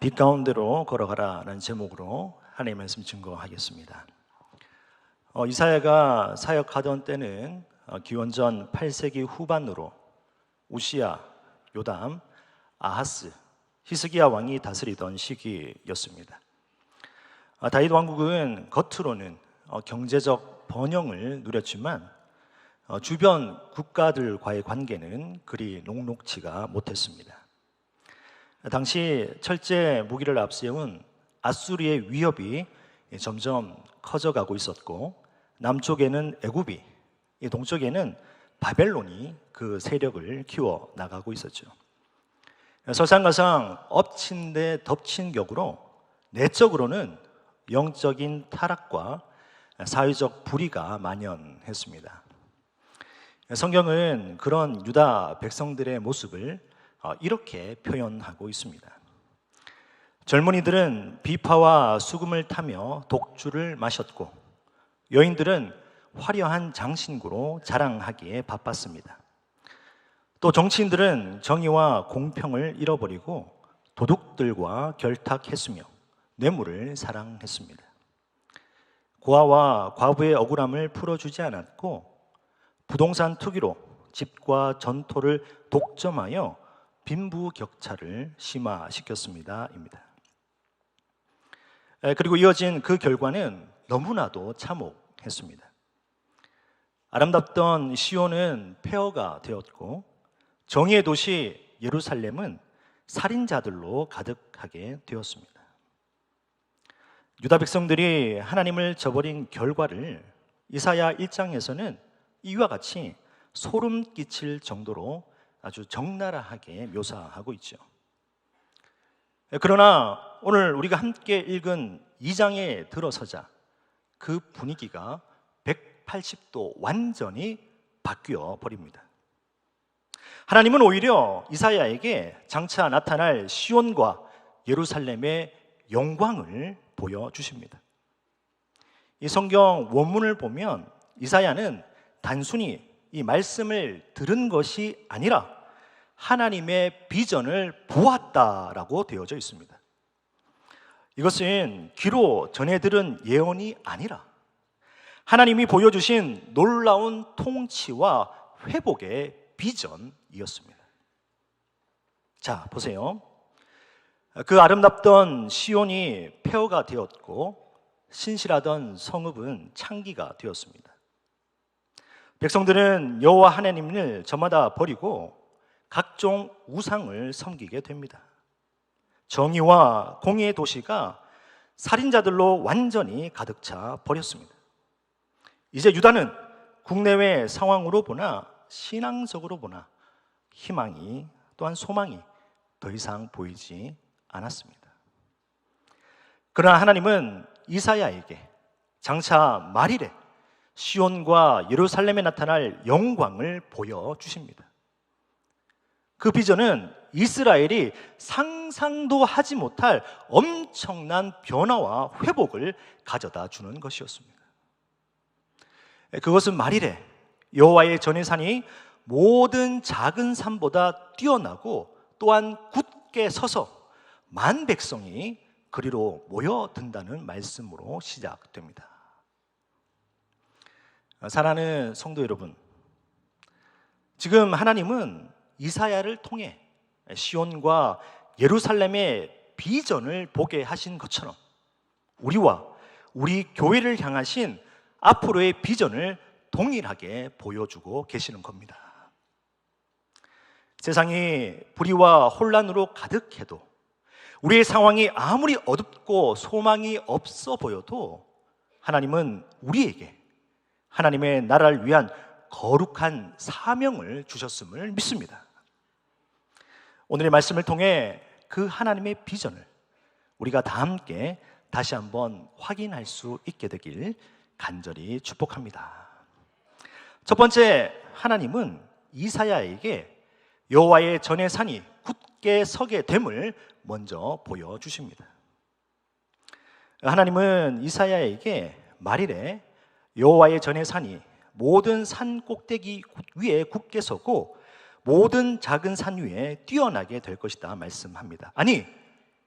빛 가운데로 걸어가라는 제목으로 하나님의 말씀 증거하겠습니다. 어, 이사야가 사역하던 때는 어, 기원전 8세기 후반으로 우시야, 요담, 아하스, 히스기야 왕이 다스리던 시기였습니다. 아, 다윗 왕국은 겉으로는 어, 경제적 번영을 누렸지만 어, 주변 국가들과의 관계는 그리 녹록치가 못했습니다. 당시 철제 무기를 앞세운 아수리의 위협이 점점 커져가고 있었고 남쪽에는 애굽이, 동쪽에는 바벨론이 그 세력을 키워 나가고 있었죠. 설상가상 엎친 데 덮친 격으로 내적으로는 영적인 타락과 사회적 불의가 만연했습니다. 성경은 그런 유다 백성들의 모습을 어, 이렇게 표현하고 있습니다. 젊은이들은 비파와 수금을 타며 독주를 마셨고 여인들은 화려한 장신구로 자랑하기에 바빴습니다. 또 정치인들은 정의와 공평을 잃어버리고 도둑들과 결탁했으며 뇌물을 사랑했습니다. 고아와 과부의 억울함을 풀어주지 않았고 부동산 투기로 집과 전토를 독점하여 빈부격차를 심화시켰습니다.입니다. 그리고 이어진 그 결과는 너무나도 참혹했습니다. 아름답던 시온은 폐허가 되었고 정의의 도시 예루살렘은 살인자들로 가득하게 되었습니다. 유다 백성들이 하나님을 저버린 결과를 이사야 1장에서는 이와 같이 소름 끼칠 정도로 아주 적나라하게 묘사하고 있죠. 그러나 오늘 우리가 함께 읽은 2장에 들어서자 그 분위기가 180도 완전히 바뀌어 버립니다. 하나님은 오히려 이사야에게 장차 나타날 시온과 예루살렘의 영광을 보여 주십니다. 이 성경 원문을 보면 이사야는 단순히 이 말씀을 들은 것이 아니라 하나님의 비전을 보았다라고 되어져 있습니다. 이것은 귀로 전해 들은 예언이 아니라 하나님이 보여주신 놀라운 통치와 회복의 비전이었습니다. 자, 보세요. 그 아름답던 시온이 폐허가 되었고 신실하던 성읍은 창기가 되었습니다. 백성들은 여호와 하나님을 저마다 버리고 각종 우상을 섬기게 됩니다. 정의와 공의의 도시가 살인자들로 완전히 가득 차 버렸습니다. 이제 유다는 국내외 상황으로 보나 신앙적으로 보나 희망이 또한 소망이 더 이상 보이지 않았습니다. 그러나 하나님은 이사야에게 장차 말일에 시온과 예루살렘에 나타날 영광을 보여 주십니다. 그 비전은 이스라엘이 상상도 하지 못할 엄청난 변화와 회복을 가져다 주는 것이었습니다. 그것은 말일에 여호와의 전해산이 모든 작은 산보다 뛰어나고 또한 굳게 서서 만 백성이 그리로 모여든다는 말씀으로 시작됩니다. 사랑하는 성도 여러분, 지금 하나님은 이사야를 통해 시온과 예루살렘의 비전을 보게 하신 것처럼 우리와 우리 교회를 향하신 앞으로의 비전을 동일하게 보여주고 계시는 겁니다. 세상이 불의와 혼란으로 가득해도 우리의 상황이 아무리 어둡고 소망이 없어 보여도 하나님은 우리에게 하나님의 나라를 위한 거룩한 사명을 주셨음을 믿습니다. 오늘의 말씀을 통해 그 하나님의 비전을 우리가 다 함께 다시 한번 확인할 수 있게 되길 간절히 축복합니다. 첫 번째, 하나님은 이사야에게 여호와의 전의 산이 굳게 서게 됨을 먼저 보여 주십니다. 하나님은 이사야에게 말일에 여호와의 전의 산이 모든 산 꼭대기 위에 굳게 서고 모든 작은 산 위에 뛰어나게 될 것이다 말씀합니다. 아니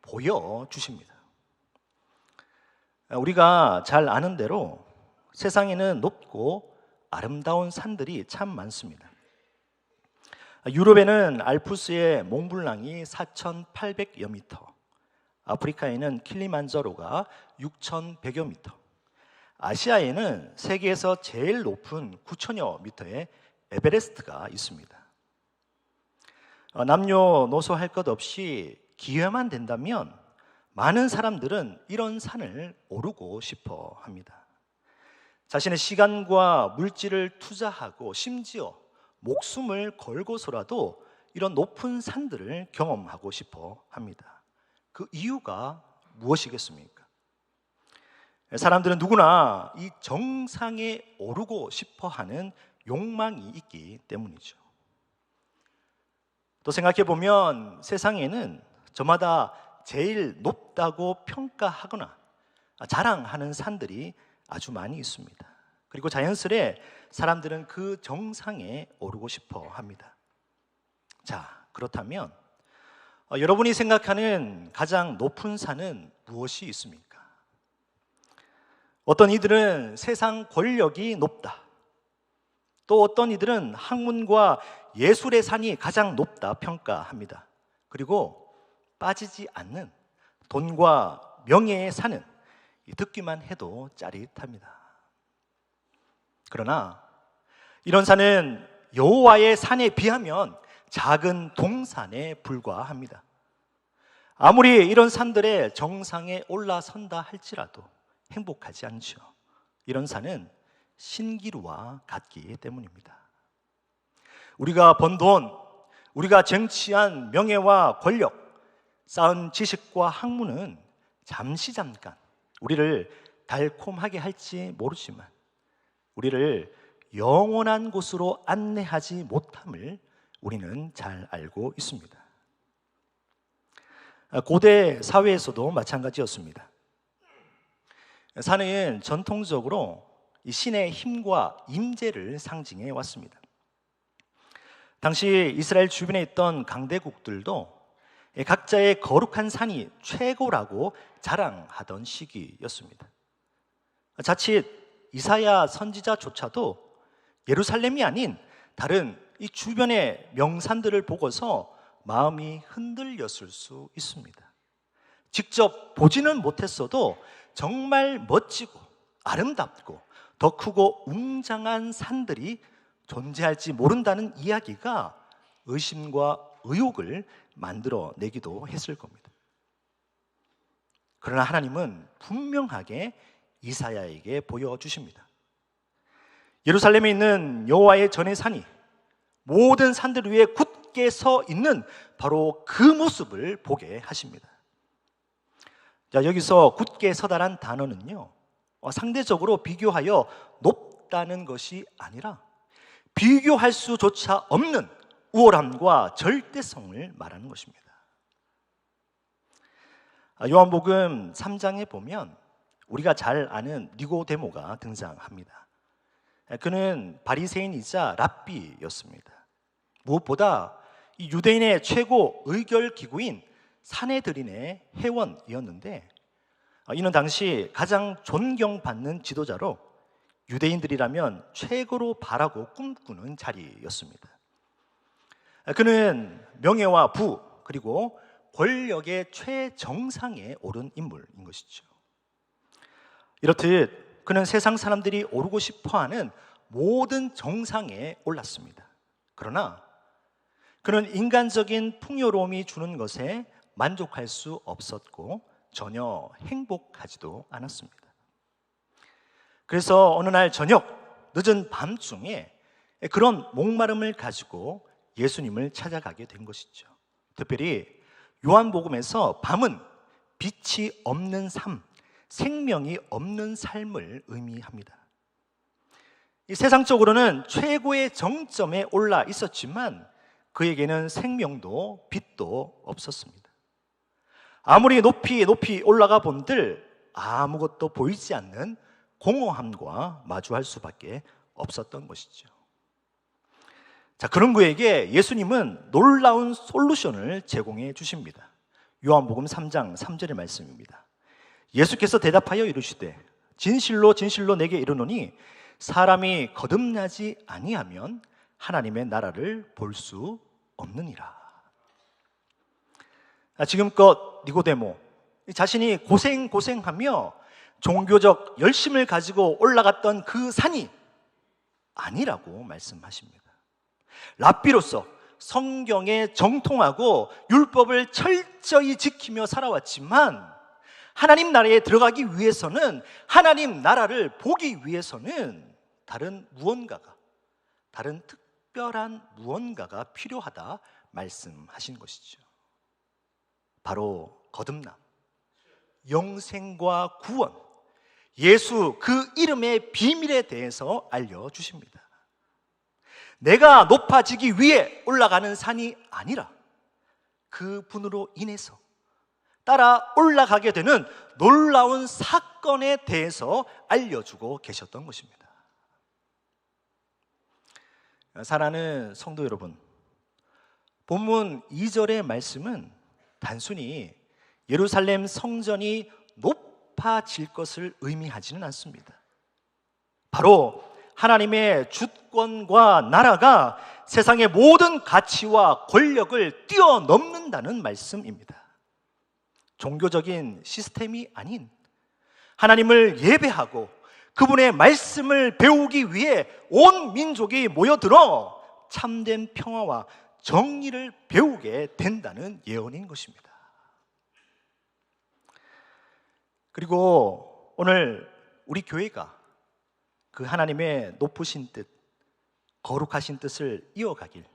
보여 주십니다. 우리가 잘 아는 대로 세상에는 높고 아름다운 산들이 참 많습니다. 유럽에는 알프스의 몽블랑이 4,800여 미터, 아프리카에는 킬리만자로가 6,100여 미터, 아시아에는 세계에서 제일 높은 9천여 미터의 에베레스트가 있습니다. 어, 남녀노소 할 것 없이 기회만 된다면 많은 사람들은 이런 산을 오르고 싶어 합니다. 자신의 시간과 물질을 투자하고 심지어 목숨을 걸고서라도 이런 높은 산들을 경험하고 싶어 합니다. 그 이유가 무엇이겠습니까? 사람들은 누구나 이 정상에 오르고 싶어 하는 욕망이 있기 때문이죠. 또 생각해 보면 세상에는 저마다 제일 높다고 평가하거나 자랑하는 산들이 아주 많이 있습니다. 그리고 자연스레 사람들은 그 정상에 오르고 싶어 합니다. 자, 그렇다면 어, 여러분이 생각하는 가장 높은 산은 무엇이 있습니까? 어떤 이들은 세상 권력이 높다. 또 어떤 이들은 학문과 예술의 산이 가장 높다 평가합니다. 그리고 빠지지 않는 돈과 명예의 산은 듣기만 해도 짜릿합니다. 그러나 이런 산은 여호와의 산에 비하면 작은 동산에 불과합니다. 아무리 이런 산들의 정상에 올라선다 할지라도 행복하지 않죠. 이런 산은 신기루와 같기 때문입니다. 우리가 번 돈, 우리가 쟁취한 명예와 권력, 쌓은 지식과 학문은 잠시 잠깐 우리를 달콤하게 할지 모르지만 우리를 영원한 곳으로 안내하지 못함을 우리는 잘 알고 있습니다. 고대 사회에서도 마찬가지였습니다. 산은 전통적으로 신의 힘과 임재를 상징해 왔습니다. 당시 이스라엘 주변에 있던 강대국들도 각자의 거룩한 산이 최고라고 자랑하던 시기였습니다. 자칫 이사야 선지자조차도 예루살렘이 아닌 다른 이 주변의 명산들을 보고서 마음이 흔들렸을 수 있습니다. 직접 보지는 못했어도 정말 멋지고 아름답고 더 크고 웅장한 산들이 존재할지 모른다는 이야기가 의심과 의혹을 만들어 내기도 했을 겁니다. 그러나 하나님은 분명하게 이사야에게 보여주십니다. 예루살렘에 있는 여호와의 전의 산이 모든 산들 위에 굳게 서 있는 바로 그 모습을 보게 하십니다. 자, 여기서 굳게 서다란 단어는요, 어, 상대적으로 비교하여 높다는 것이 아니라 비교할 수조차 없는 우월함과 절대성을 말하는 것입니다. 아, 요한복음 3장에 보면 우리가 잘 아는 니고데모가 등장합니다. 그는 바리새인이자 랍비였습니다. 무엇보다 유대인의 최고 의결 기구인 사내들인의 회원이었는데 아, 이는 당시 가장 존경받는 지도자로 유대인들이라면 최고로 바라고 꿈꾸는 자리였습니다. 그는 명예와 부 그리고 권력의 최정상에 오른 인물인 것이죠. 이렇듯 그는 세상 사람들이 오르고 싶어하는 모든 정상에 올랐습니다. 그러나 그는 인간적인 풍요로움이 주는 것에 만족할 수 없었고 전혀 행복하지도 않았습니다. 그래서 어느 날 저녁 늦은 밤중에 그런 목마름을 가지고 예수님을 찾아가게 된 것이죠. 특별히 요한복음에서 밤은 빛이 없는 삶, 생명이 없는 삶을 의미합니다. 이 세상적으로는 최고의 정점에 올라 있었지만 그에게는 생명도 빛도 없었습니다. 아무리 높이 높이 올라가 본들 아무것도 보이지 않는 공허함과 마주할 수밖에 없었던 것이죠. 자, 그런 그에게 예수님은 놀라운 솔루션을 제공해 주십니다. 요한복음 3장 3절의 말씀입니다. 예수께서 대답하여 이르시되 진실로 진실로 내게 이르노니 사람이 거듭나지 아니하면 하나님의 나라를 볼 수 없느니라. 아, 지금껏 니고데모 자신이 고생 고생하며 종교적 열심을 가지고 올라갔던 그 산이 아니라고 말씀하십니다. 랍비로서 성경에 정통하고 율법을 철저히 지키며 살아왔지만 하나님 나라에 들어가기 위해서는 하나님 나라를 보기 위해서는 다른 무언가가 다른 특별한 무언가가 필요하다 말씀하신 것이죠. 바로 거듭남, 영생과 구원, 예수 그 이름의 비밀에 대해서 알려주십니다. 내가 높아지기 위해 올라가는 산이 아니라 그 분으로 인해서 따라 올라가게 되는 놀라운 사건에 대해서 알려주고 계셨던 것입니다. 사랑하는 성도 여러분, 본문 2절의 말씀은 단순히 예루살렘 성전이 높아질 것을 의미하지는 않습니다. 바로 하나님의 주권과 나라가 세상의 모든 가치와 권력을 뛰어넘는다는 말씀입니다. 종교적인 시스템이 아닌 하나님을 예배하고 그분의 말씀을 배우기 위해 온 민족이 모여들어 참된 평화와 정의를 배우게 된다는 예언인 것입니다. 그리고 오늘 우리 교회가 그 하나님의 높으신 뜻, 거룩하신 뜻을 이어가길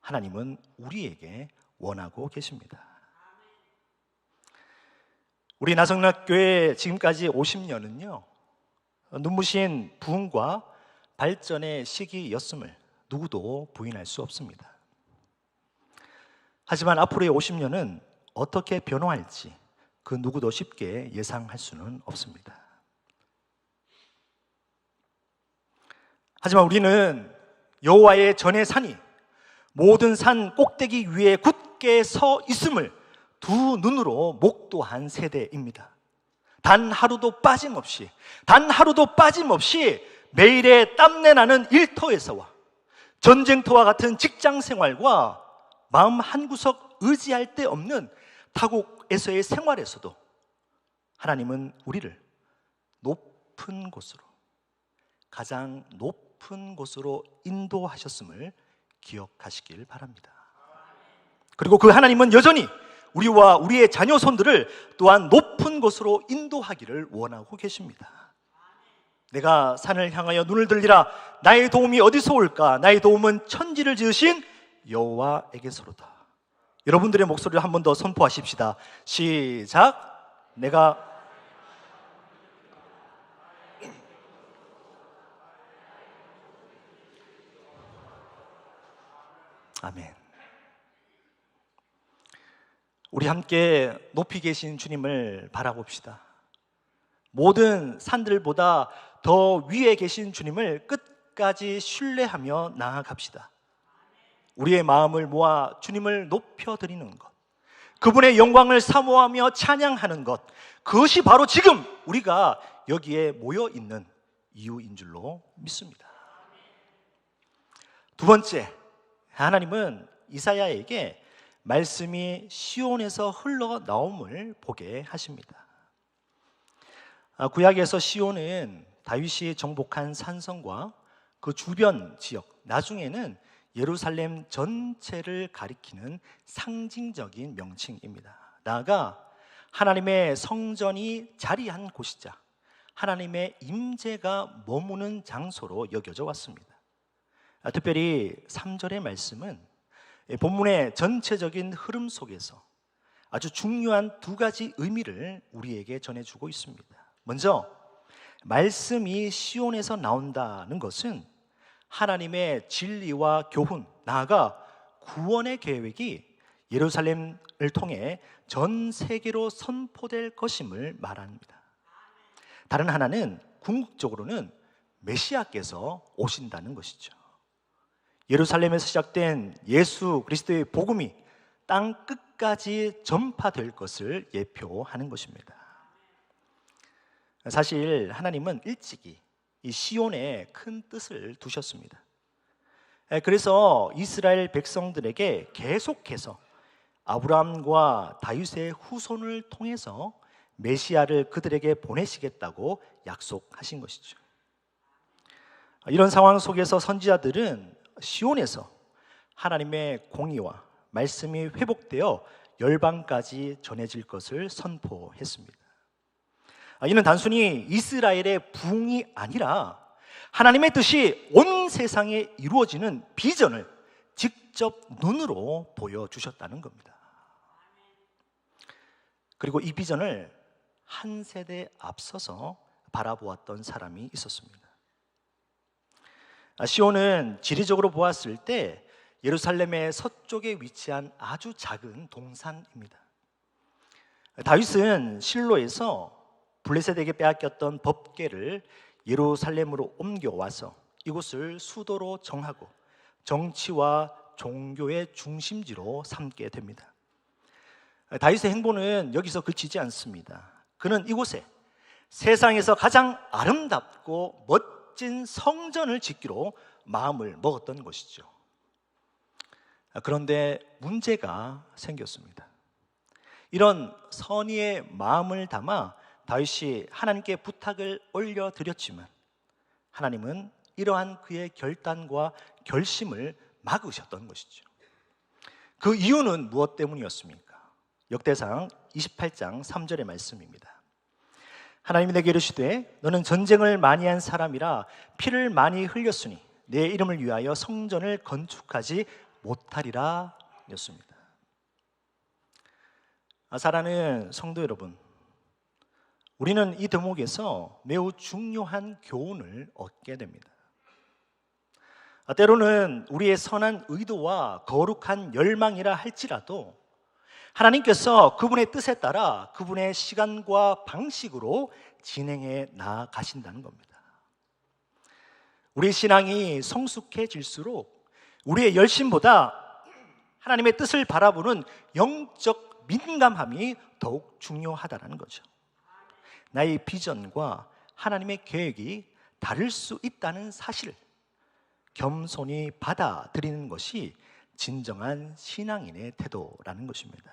하나님은 우리에게 원하고 계십니다. 우리 나성락교회 지금까지 50년은요, 눈부신 부흥과 발전의 시기였음을 누구도 부인할 수 없습니다. 하지만 앞으로의 50년은 어떻게 변화할지 그 누구도 쉽게 예상할 수는 없습니다. 하지만 우리는 여호와의 전의 산이 모든 산 꼭대기 위에 굳게 서 있음을 두 눈으로 목도한 세대입니다. 단 하루도 빠짐없이, 단 하루도 빠짐없이 매일의 땀내 나는 일터에서와 전쟁터와 같은 직장 생활과 마음 한구석 의지할 데 없는 타국에서의 생활에서도 하나님은 우리를 높은 곳으로, 가장 높은 곳으로 인도하셨음을 기억하시길 바랍니다. 그리고 그 하나님은 여전히 우리와 우리의 자녀 손들을 또한 높은 곳으로 인도하기를 원하고 계십니다. 내가 산을 향하여 눈을 들리라 나의 도움이 어디서 올까 나의 도움은 천지를 지으신 여호와에게서로다. 여러분들의 목소리를 한 번 더 선포하십시다. 시작. 내가 아멘. 우리 함께 높이 계신 주님을 바라봅시다. 모든 산들보다 더 위에 계신 주님을 끝까지 신뢰하며 나아갑시다. 우리의 마음을 모아 주님을 높여드리는 것, 그분의 영광을 사모하며 찬양하는 것, 그것이 바로 지금 우리가 여기에 모여 있는 이유인 줄로 믿습니다. 두 번째, 하나님은 이사야에게 말씀이 시온에서 흘러나옴을 보게 하십니다. 아, 구약에서 시온은 다윗이 정복한 산성과 그 주변 지역, 나중에는 예루살렘 전체를 가리키는 상징적인 명칭입니다. 나아가 하나님의 성전이 자리한 곳이자 하나님의 임재가 머무는 장소로 여겨져 왔습니다. 아, 특별히 3절의 말씀은 본문의 전체적인 흐름 속에서 아주 중요한 두 가지 의미를 우리에게 전해주고 있습니다. 먼저 말씀이 시온에서 나온다는 것은 하나님의 진리와 교훈, 나아가 구원의 계획이 예루살렘을 통해 전 세계로 선포될 것임을 말합니다. 다른 하나는 궁극적으로는 메시아께서 오신다는 것이죠. 예루살렘에서 시작된 예수 그리스도의 복음이 땅 끝까지 전파될 것을 예표하는 것입니다. 사실 하나님은 일찍이 이 시온에 큰 뜻을 두셨습니다. 예, 그래서 이스라엘 백성들에게 계속해서 아브라함과 다윗의 후손을 통해서 메시아를 그들에게 보내시겠다고 약속하신 것이죠. 이런 상황 속에서 선지자들은 시온에서 하나님의 공의와 말씀이 회복되어 열방까지 전해질 것을 선포했습니다. 이는 단순히 이스라엘의 부흥이 아니라 하나님의 뜻이 온 세상에 이루어지는 비전을 직접 눈으로 보여주셨다는 겁니다. 그리고 이 비전을 한 세대 앞서서 바라보았던 사람이 있었습니다. 시온은 지리적으로 보았을 때 예루살렘의 서쪽에 위치한 아주 작은 동산입니다. 다윗은 실로에서 블레셋에게 빼앗겼던 법계를 예루살렘으로 옮겨와서 이곳을 수도로 정하고 정치와 종교의 중심지로 삼게 됩니다. 다윗의 행보는 여기서 그치지 않습니다. 그는 이곳에 세상에서 가장 아름답고 멋진 성전을 짓기로 마음을 먹었던 것이죠. 그런데 문제가 생겼습니다. 이런 선의의 마음을 담아 다윗이 하나님께 부탁을 올려 드렸지만 하나님은 이러한 그의 결단과 결심을 막으셨던 것이죠. 그 이유는 무엇 때문이었습니까? 역대상 28장 3절의 말씀입니다. 하나님이 내게 이르시되 너는 전쟁을 많이 한 사람이라 피를 많이 흘렸으니 내 이름을 위하여 성전을 건축하지 못하리라 였습니다. 사랑하는 성도 여러분, 우리는 이 대목에서 매우 중요한 교훈을 얻게 됩니다. 때로는 우리의 선한 의도와 거룩한 열망이라 할지라도 하나님께서 그분의 뜻에 따라 그분의 시간과 방식으로 진행해 나가신다는 겁니다. 우리 신앙이 성숙해질수록 우리의 열심보다 하나님의 뜻을 바라보는 영적 민감함이 더욱 중요하다는 거죠. 나의 비전과 하나님의 계획이 다를 수 있다는 사실을 겸손히 받아들이는 것이 진정한 신앙인의 태도라는 것입니다.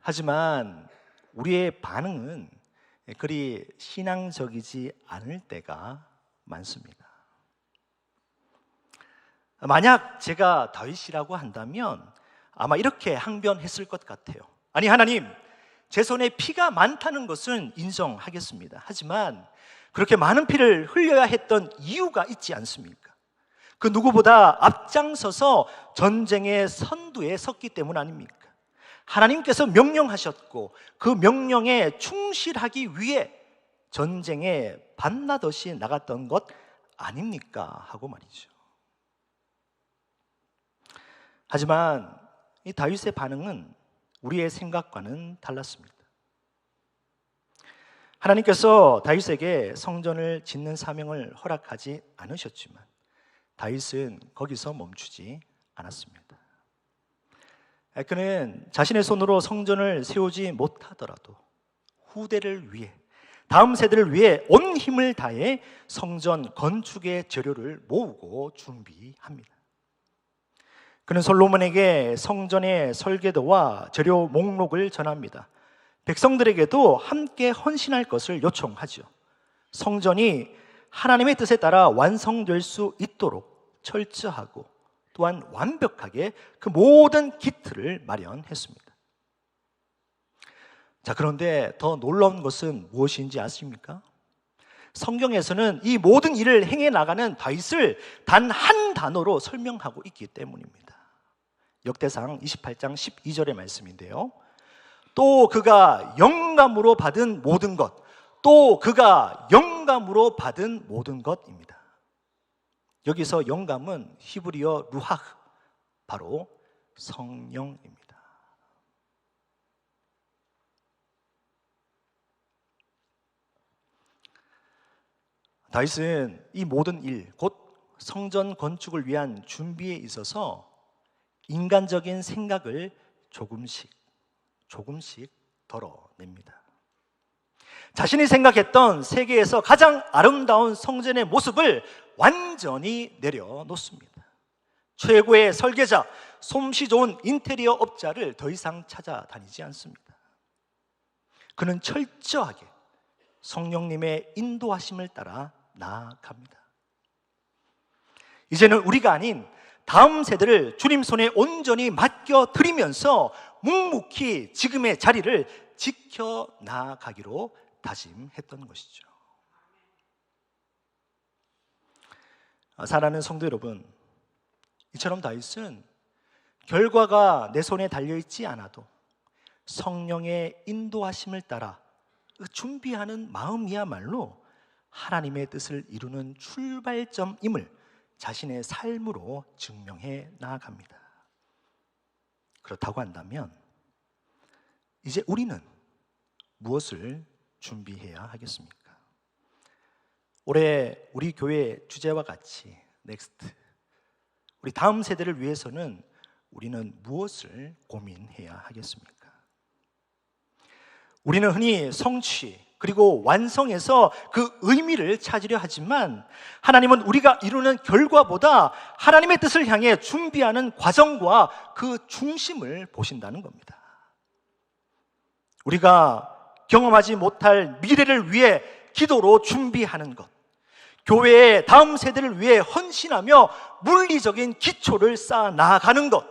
하지만 우리의 반응은 그리 신앙적이지 않을 때가 많습니다. 만약 제가 다윗이라고 한다면 아마 이렇게 항변했을 것 같아요. 아니 하나님, 제 손에 피가 많다는 것은 인정하겠습니다. 하지만 그렇게 많은 피를 흘려야 했던 이유가 있지 않습니까? 그 누구보다 앞장서서 전쟁의 선두에 섰기 때문 아닙니까? 하나님께서 명령하셨고 그 명령에 충실하기 위해 전쟁에 반나듯이 나갔던 것 아닙니까? 하고 말이죠. 하지만 이 다윗의 반응은 우리의 생각과는 달랐습니다. 하나님께서 다윗에게 성전을 짓는 사명을 허락하지 않으셨지만 다윗은 거기서 멈추지 않았습니다. 그는 자신의 손으로 성전을 세우지 못하더라도 후대를 위해 다음 세대를 위해 온 힘을 다해 성전 건축의 재료를 모으고 준비합니다. 그는 솔로몬에게 성전의 설계도와 재료 목록을 전합니다. 백성들에게도 함께 헌신할 것을 요청하죠. 성전이 하나님의 뜻에 따라 완성될 수 있도록 철저하고 또한 완벽하게 그 모든 기틀을 마련했습니다. 자, 그런데 더 놀라운 것은 무엇인지 아십니까? 성경에서는 이 모든 일을 행해 나가는 다윗을 단 한 단어로 설명하고 있기 때문입니다. 역대상 28장 12절의 말씀인데요. 또 그가 영감으로 받은 모든 것, 또 그가 영감으로 받은 모든 것입니다. 여기서 영감은 히브리어 루하흐, 바로 성령입니다. 다윗은 이 모든 일, 곧 성전 건축을 위한 준비에 있어서 인간적인 생각을 조금씩 조금씩 덜어냅니다. 자신이 생각했던 세계에서 가장 아름다운 성전의 모습을 완전히 내려놓습니다. 최고의 설계자, 솜씨 좋은 인테리어 업자를 더 이상 찾아다니지 않습니다. 그는 철저하게 성령님의 인도하심을 따라 나아갑니다. 이제는 우리가 아닌 다음 세대를 주님 손에 온전히 맡겨 드리면서 묵묵히 지금의 자리를 지켜 나가기로 다짐했던 것이죠. 아, 사랑하는 성도 여러분, 이처럼 다윗은 결과가 내 손에 달려 있지 않아도 성령의 인도하심을 따라 그 준비하는 마음이야말로 하나님의 뜻을 이루는 출발점임을 자신의 삶으로 증명해 나아갑니다. 그렇다고 한다면 이제 우리는 무엇을 준비해야 하겠습니까? 올해 우리 교회 주제와 같이 넥스트 우리 다음 세대를 위해서는 우리는 무엇을 고민해야 하겠습니까? 우리는 흔히 성취 그리고 완성해서 그 의미를 찾으려 하지만 하나님은 우리가 이루는 결과보다 하나님의 뜻을 향해 준비하는 과정과 그 중심을 보신다는 겁니다. 우리가 경험하지 못할 미래를 위해 기도로 준비하는 것. 교회의 다음 세대를 위해 헌신하며 물리적인 기초를 쌓아 나아가는 것.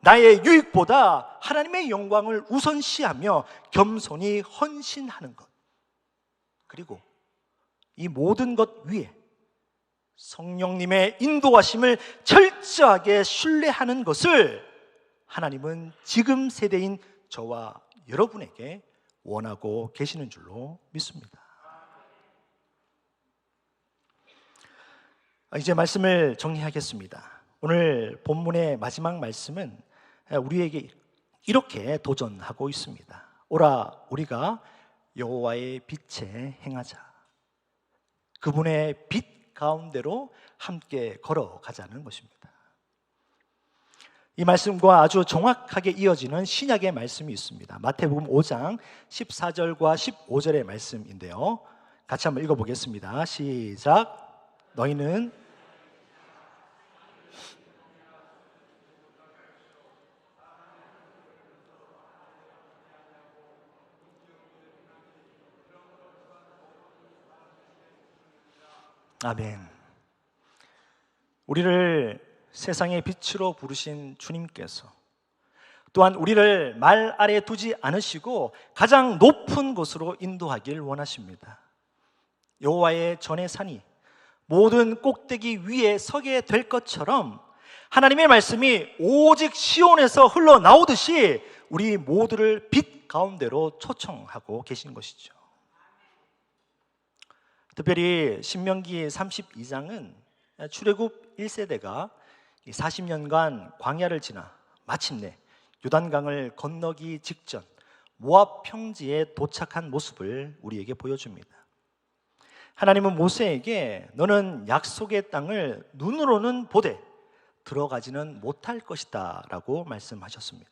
나의 유익보다 하나님의 영광을 우선시하며 겸손히 헌신하는 것. 그리고 이 모든 것 위에 성령님의 인도하심을 철저하게 신뢰하는 것을 하나님은 지금 세대인 저와 여러분에게 원하고 계시는 줄로 믿습니다. 이제 말씀을 정리하겠습니다. 오늘 본문의 마지막 말씀은 우리에게 이렇게 도전하고 있습니다. 오라 우리가 여호와의 빛에 행하자. 그분의 빛 가운데로 함께 걸어가자는 것입니다. 이 말씀과 아주 정확하게 이어지는 신약의 말씀이 있습니다. 마태복음 5장 14절과 15절의 말씀인데요. 같이 한번 읽어보겠습니다. 시작. 너희는 아멘. 우리를 세상의 빛으로 부르신 주님께서 또한 우리를 말 아래 두지 않으시고 가장 높은 곳으로 인도하길 원하십니다. 여호와의 전의 산이 모든 꼭대기 위에 서게 될 것처럼 하나님의 말씀이 오직 시온에서 흘러나오듯이 우리 모두를 빛 가운데로 초청하고 계신 것이죠. 특별히 신명기 32장은 출애굽 1세대가 40년간 광야를 지나 마침내 요단강을 건너기 직전 모압 평지에 도착한 모습을 우리에게 보여줍니다. 하나님은 모세에게 너는 약속의 땅을 눈으로는 보되 들어가지는 못할 것이다라고 말씀하셨습니다.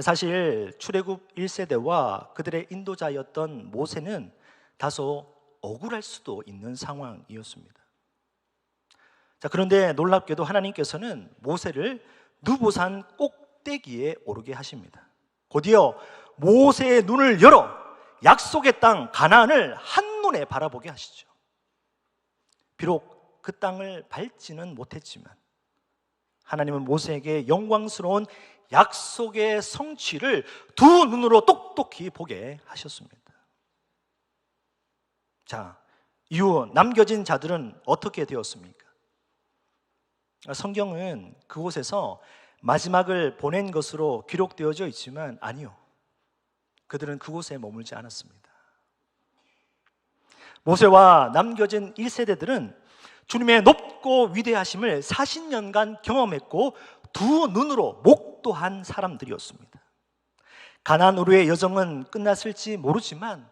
사실 출애굽 1세대와 그들의 인도자였던 모세는 다소 억울할 수도 있는 상황이었습니다. 자, 그런데 놀랍게도 하나님께서는 모세를 누보산 꼭대기에 오르게 하십니다. 곧이어 모세의 눈을 열어 약속의 땅 가나안을 한눈에 바라보게 하시죠. 비록 그 땅을 밟지는 못했지만 하나님은 모세에게 영광스러운 약속의 성취를 두 눈으로 똑똑히 보게 하셨습니다. 자, 이후 남겨진 자들은 어떻게 되었습니까? 성경은 그곳에서 마지막을 보낸 것으로 기록되어져 있지만 아니요. 그들은 그곳에 머물지 않았습니다. 모세와 남겨진 1세대들은 주님의 높고 위대하심을 40년간 경험했고 두 눈으로 목도한 사람들이었습니다. 가난 으로의 여정은 끝났을지 모르지만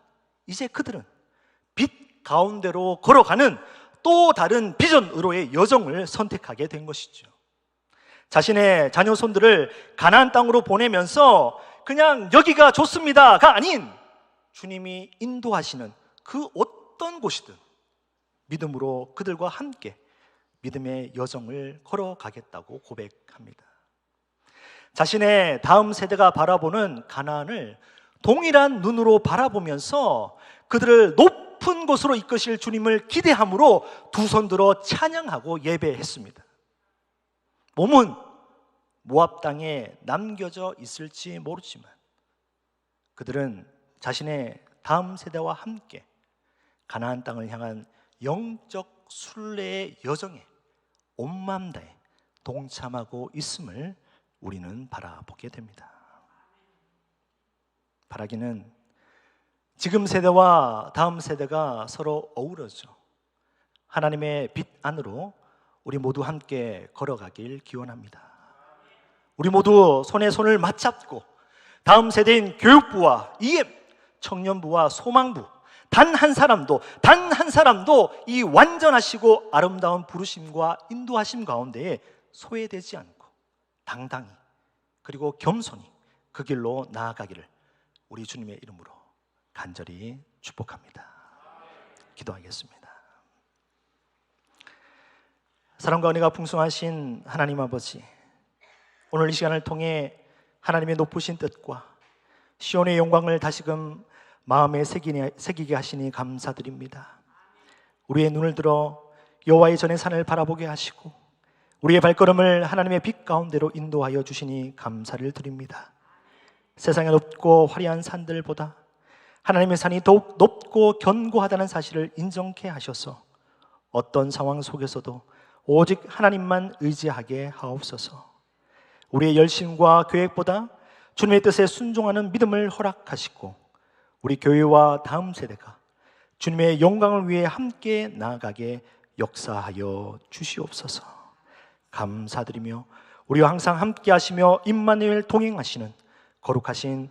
이제 그들은 빛 가운데로 걸어가는 또 다른 비전으로의 여정을 선택하게 된 것이죠. 자신의 자녀 손들을 가나안 땅으로 보내면서 그냥 여기가 좋습니다가 아닌 주님이 인도하시는 그 어떤 곳이든 믿음으로 그들과 함께 믿음의 여정을 걸어가겠다고 고백합니다. 자신의 다음 세대가 바라보는 가나안을 동일한 눈으로 바라보면서 그들을 높 은 곳으로 이끄실 주님을 기대함으로 두 손 들어 찬양하고 예배했습니다. 몸은 모압 땅에 남겨져 있을지 모르지만 그들은 자신의 다음 세대와 함께 가나안 땅을 향한 영적 순례의 여정에 온맘 다해 동참하고 있음을 우리는 바라보게 됩니다. 바라기는 지금 세대와 다음 세대가 서로 어우러져 하나님의 빛 안으로 우리 모두 함께 걸어가길 기원합니다. 우리 모두 손에 손을 맞잡고 다음 세대인 교육부와 EM, 청년부와 소망부, 단 한 사람도, 단 한 사람도 이 완전하시고 아름다운 부르심과 인도하심 가운데에 소외되지 않고 당당히 그리고 겸손히 그 길로 나아가기를 우리 주님의 이름으로 간절히 축복합니다. 기도하겠습니다. 사랑과 은혜가 풍성하신 하나님 아버지, 오늘 이 시간을 통해 하나님의 높으신 뜻과 시온의 영광을 다시금 마음에 새기게 하시니 감사드립니다. 우리의 눈을 들어 여호와의 전의 산을 바라보게 하시고 우리의 발걸음을 하나님의 빛 가운데로 인도하여 주시니 감사를 드립니다. 세상에 높고 화려한 산들보다 하나님의 산이 더욱 높고 견고하다는 사실을 인정케 하셔서 어떤 상황 속에서도 오직 하나님만 의지하게 하옵소서. 우리의 열심과 계획보다 주님의 뜻에 순종하는 믿음을 허락하시고 우리 교회와 다음 세대가 주님의 영광을 위해 함께 나아가게 역사하여 주시옵소서. 감사드리며 우리와 항상 함께 하시며 임마누엘 동행하시는 거룩하신